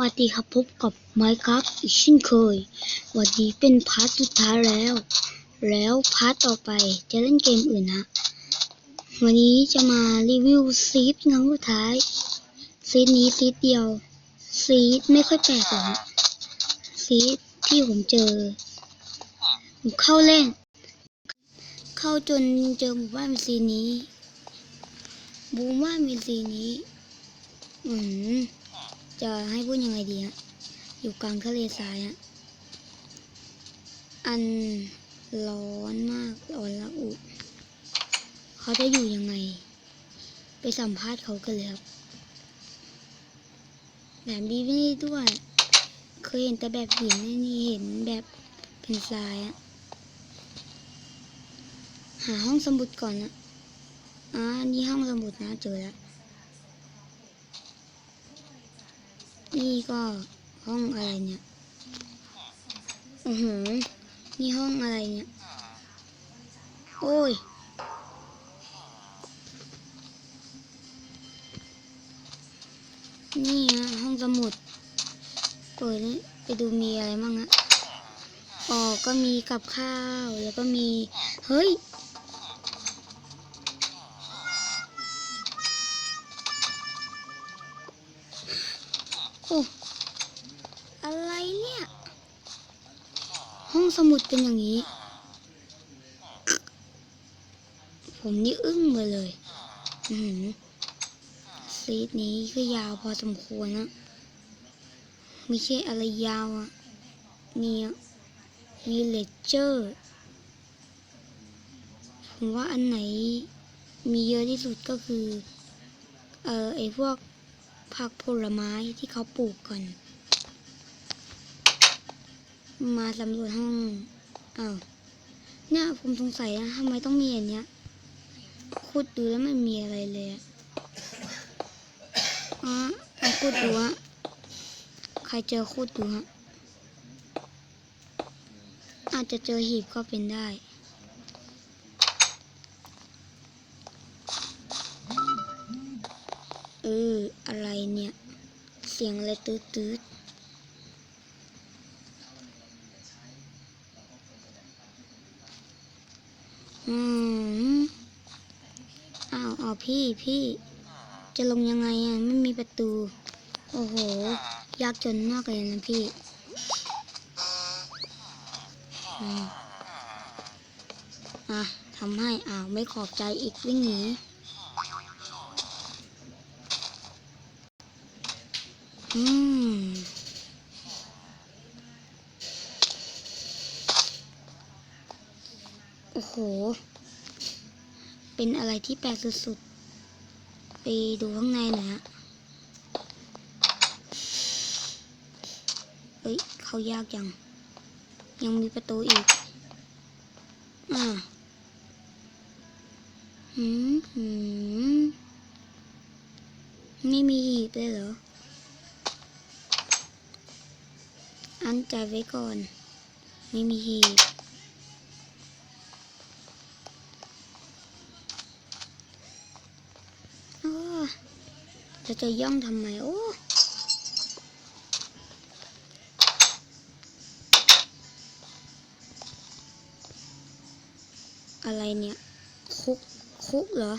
วัสดีครับพบกับ Minecraft อีกเช่นเคย วันนี้เป็นพาร์ทสุดท้ายแล้ว แล้วพาร์ทต่อไปจะเล่นเกมอื่นนะวันนี้จะมารีวิวซีดครั้งสุดท้าย ซีดนี้ซีดเดียว ซีดไม่ค่อยแปลกหรอกซีดที่ผมเจอ ผมเข้าเล่น เข้าจนเจอหมู่บ้านซีนี้บูมว่ามีซีนี้ อืม จะให้พูดยังไงดีฮะอยู่กลางทะเลทรายฮะอันร้อนมากร้อนละอุเขาจะอยู่ยังไง ไปสัมภาษณ์เขากันเลยครับแบบบีนี่ด้วย เคยเห็นแต่แบบหินนี่เห็นแบบเป็นทรายอะหาห้องสมุดก่อนนะอ่านี่ห้องสมุดนะเจอแล้ว นี่ก็ห้องอะไรเนี่ยโอ้โหนี่ห้องอะไรเนี่ย โอ้ย นี่ฮะห้องสมุดเปิดนี่ไปดูมีอะไรบ้างฮะอ๋อก็มีกับข้าว แล้วก็มี เฮ้ย อ้อะไรเนี่ย ห้องสมุดเป็นอย่างนี้ ผมนี่อึ้งไปเลย อือหือซีดนี้ก็ยาวพอสมควรนะไม่ใช่อะไรยาวอะ มีมีเลเจอร์ ผมว่าอันไหนมีเยอะที่สุดก็คือ เออไอพวก ผักผลไม้ที่เขาปลูกก่อน มาสำรวจห้องอ้าวเนี่ยผมสงสัยนะทำไมต้องมีอันเนี้ยขุดดูแล้วไม่มีอะไรเลยอะอ๋อขุดดูฮะใครเจอขุดดูฮะอาจจะเจอหีบก็เป็นได้ เออ อะไรเนี่ย เสียงอะไรตืดตืดอืมอ้าวอ้าวพี่พี่ จะลงยังไงอะ ไม่มีประตู โอ้โห ยากจนมากเลยนะพี่อะทำให้อ้าว ไม่ขอบใจอีกวิ่งหนี อืมโอ้โห เป็นอะไรที่แปลกสุดๆ ไปดูข้างในหน่อยฮะ เฮ้ย เขายากยัง ยังมีประตูอีก อ่าหืมหืมไม่มีหีบเลยเหรอ อันใจไว้ก่อน ไม่มีหีบโอ้จะจะย่องทำไม โอ้อะไรเนี่ย คุก คุกเหรอ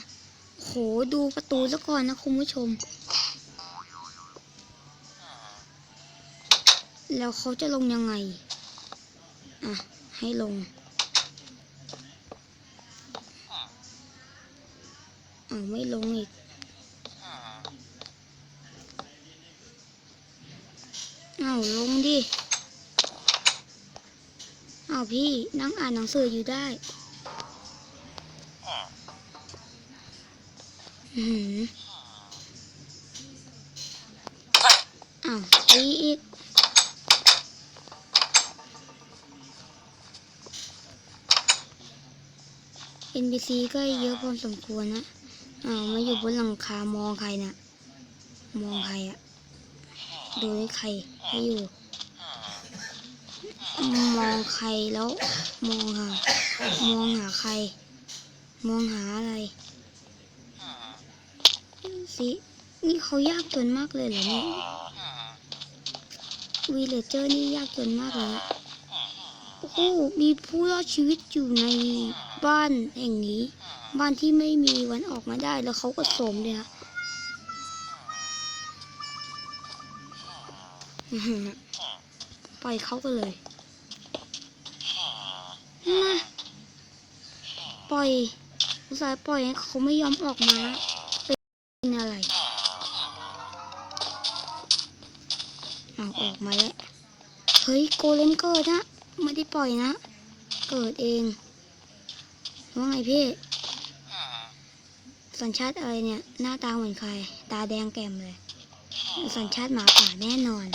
โห ดูประตูซะก่อนนะคุณผู้ชม แล้วเขาจะลงยังไง อะ ให้ลงอาไม่ลงอีก เอาลงดิ เอาพี่นั่งอ่านหนังสืออยู่ได้ อือหืออ้าวตีอีก NPC ก็เยอะพอสมควรนะอ้าวมาอยู่บนหลังคามองใครนะ่ะ มองใครอะดูให้ใครให้อยู่ มองใครแล้ว มองหามองหาใคร มองหาอะไรสินี่เขายากจนมากเลยเหรอเนี่ยวีเลเจอร์นี่ยากจนมากเลยนะ โอ้มีผู้รอดชีวิตอยู่ในบ้านแห่งนี้ บ้านที่ไม่มีวันออกมาได้แล้วเขาก็โสมเลยอะไปล่อยเขาก็เลยมาปล่อยอุตส่าห์ปล่อยให้เขาไม่ยอมออกมา เป็นอะไรเอาออกมาแล้ว เฮ้ย โกเลมเกิดนะ ไม่ได้ปล่อยนะ เกิดเองว่าไงพี่ สัญชาติอะไรเนี่ย หน้าตาเหมือนใคร ตาแดงแก่มเลย สัญชาติหมาป่าแน่นอน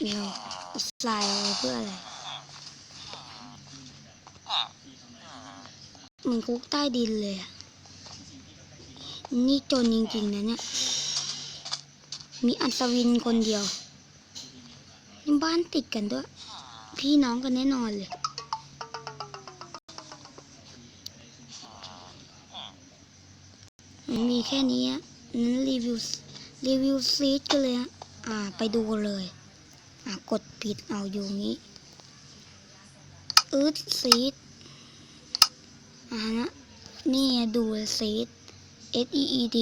เมียวสายเอาไว้เพื่ออะไรมือนคุกใต้ดินเลยอะนี่จนจริงๆนะเนี่ย มีอัศวินคนเดียวนี่บ้านติดกันด้วย พี่น้องกันแน่นอนเลย มีแค่นี้นั้นรีวิวรีวิวซีดกันเลยอะอ่า ไปดูเลย อ่ากดปิดเอาอยู่งี้อืดซีดอ่านะนี่ดูซีด S E E D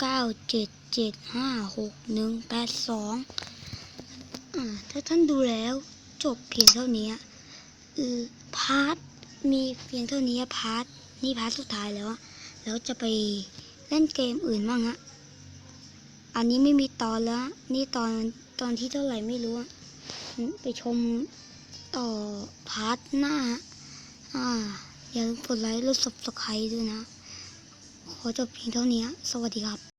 เก้าเจ็ด เจ็ดห้าหกหนึ่งแปดสองถ้าท่านดูแล้วจบเพียงเท่านี้เออพาร์ทมีเพียงเท่านี้พาร์ทนี่พาร์ทสุดท้ายแล้วแล้วจะไปเล่นเกมอื่นบ้างฮะอันนี้ไม่มีตอนแล้ว นี่ตอนตอนที่เท่าไหร่ไม่รู้ไปชมต่อพาร์ทหน้าอ่าอย่าลืมกดไลค์และ subscribe ด้วยนะ ขอจบเพียงเท่านี้ สวัสดีครับ